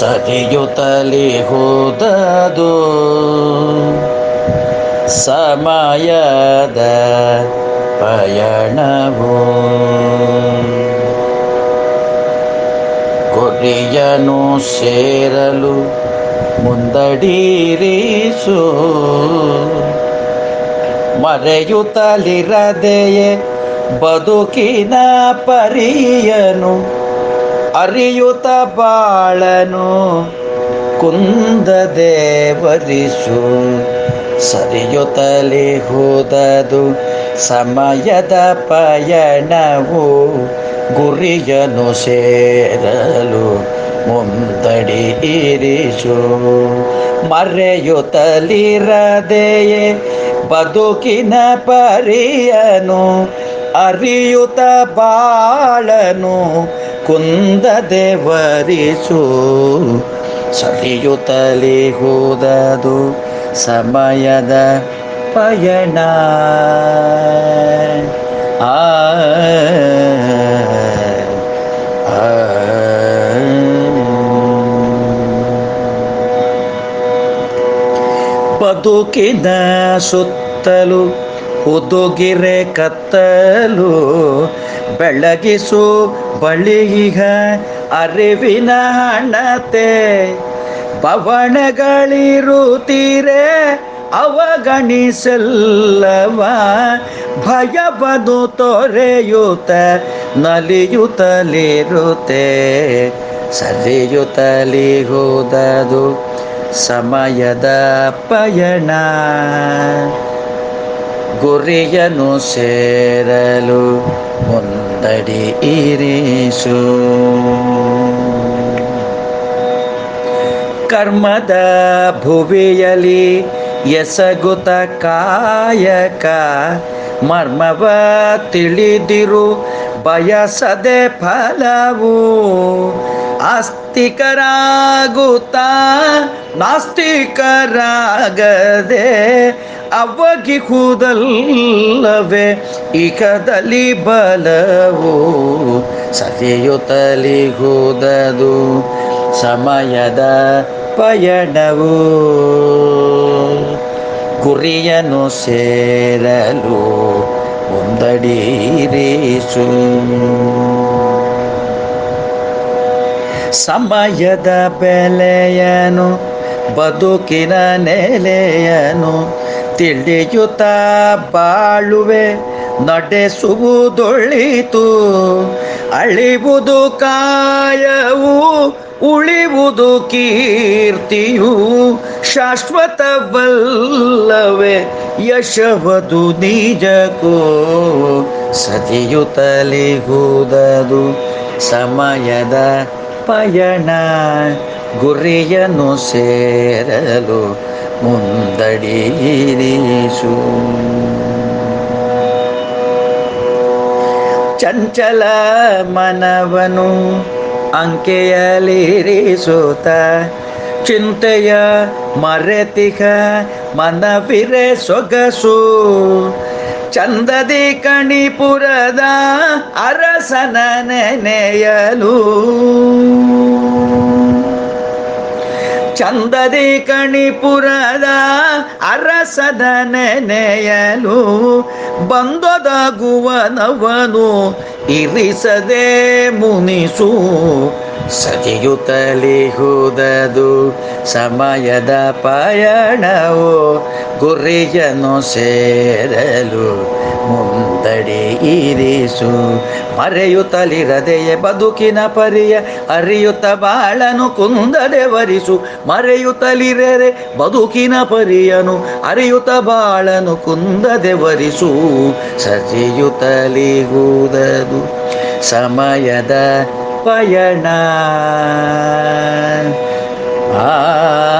ಸತಿಯುತಲಿ ಹೋದದು ಸಮಯದ ಪಯಣವು. ಗುರಿಯನು ಸೇರಲು ಮುಂದಡೀರಿಸು. ಮರೆಯುತ್ತಲಿರದೆಯೇ ಬದುಕಿನ ಪರಿಯನು ಅರಿಯುತ ಬಾಳನು ಕುಂದದೆ ವರಿಸು. ಸರಿಯುತ್ತಲಿ ಹೋದದು ಸಮಯದ ಪಯಣವು ಗುರಿಯನು ಸೇರಲು ಮುಂದಡಿ ಇರಿಸು ಮರೆಯುತ್ತಲಿರದೆಯೇ ಬದುಕಿನ ಪರಿಯನು ಅರಿಯುತ ಬಾಳನು ಕುಂದದೆ ವರಿಸು. ಸರಿಯುತ್ತಲಿ ಹೋದದು ಸಮಯದ ಪಯಣ. ಆ. ಆ. ಬದುಕಿನ ಸುತ್ತಲು, ಹುದುಗಿರೆ ಕತ್ತಲು, ಬೆಳಗಿಸು ಬಳಿಗ ಅರಿವಿನ ಹಣತೆ ಪವಣಗಳಿರುತ್ತೀರೆ ಅವಗಣಿಸಲ್ಲವ, ಭಯವನ್ನು ತೊರೆಯುತ್ತ ನಲಿಯುತ್ತಲಿರುತ್ತೆ ಸಲಿಯುತ್ತಲಿ ಹೋದದು ಸಮಯದ ಪಯಣ. ಗುರಿಯನು ಸೇರಲು ಮುಂದಡಿ ಇರಿಸು. ಕರ್ಮದ ಭುವಿಯಲಿ ಎಸಗುತ ಕಾಯಕ ಮರ್ಮವ ತಿಳಿದಿರು ಬಯಸದೆ ಫಲವು. ಆಸ್ತಿಕರಾಗುತ್ತಾ? ನಾಸ್ತಿಕರಾಗದೆ ಅವಗಿ ಕೂದಲ್ಲವೇ ಈಕದಲ್ಲಿ ಬಲವು ಸತಿಯುತಲಿ ಕೂದದು ಸಮಯದ ಪಯಣವು ಗುರಿಯನ್ನು ಸೇರಲು ಮುಂದಡೀರಿಸು. ಸಮಯದ ಬೆಲೆಯನು, ಬದುಕಿನ ನೆಲೆಯನು, ತಿಳಿಯುತ್ತ ಬಾಳುವೆ, ನಡೆಸುವುದೊಳಿತು, ಅಳಿವುದು ಕಾಯವು, ಉಳಿವುದು ಕೀರ್ತಿಯು, ಶಾಶ್ವತವಲ್ಲವೇ, ಯಶವದು ನಿಜಕೋ ಸತಿಯುತ್ತಲಿ ಹೋದದು ಸಮಯದ ಪಯಣ ಗುರಿಯನ್ನು ಸೇರಲು ಮುಂದಡೀರಿಸು ಚಂಚಲ ಮನವನು ಅಂಕೆಯಲ್ಲಿರಿಸುತ್ತ ಚಿಂತೆಯ ಮರೆತಿಗ ಮನವಿರೆ ಸೊಗಸು. ಚಂದದಿ ಕಣಿಪುರದ ಅರಸನ ನೆನೆಯಲು ಚಂದದಿ ಕಣಿಪುರದ ಅರಸದ ನೆನೆಯಲು ಬಂದೊದಗುವನವನು ಇರಿಸದೆ ಮುನಿಸು. ಸಜಿಯುತ್ತಲಿಹುದದು ಸಮಯದ ಪಯಣವು ಗುರಿಯನ್ನು ಸೇರಲು ಮುಂದಡಿ ಇರಿಸು ಮರೆಯುತ್ತಲಿರದೆಯೇ ಬದುಕಿನ ಪರಿಯ ಅರಿಯುತ್ತ ಬಾಳನು ಕುಂದದೆ ವರಿಸು. ಮರೆಯುತ್ತಲಿರದೆ ಬದುಕಿನ ಪರಿಯನು ಅರಿಯುತ್ತ ಬಾಳನು ಕುಂದದೆ ವರಿಸು. ಸಜಿಯುತ್ತಲಿಗೂದದು ಸಮಯದ ಪಯಣ. ಆ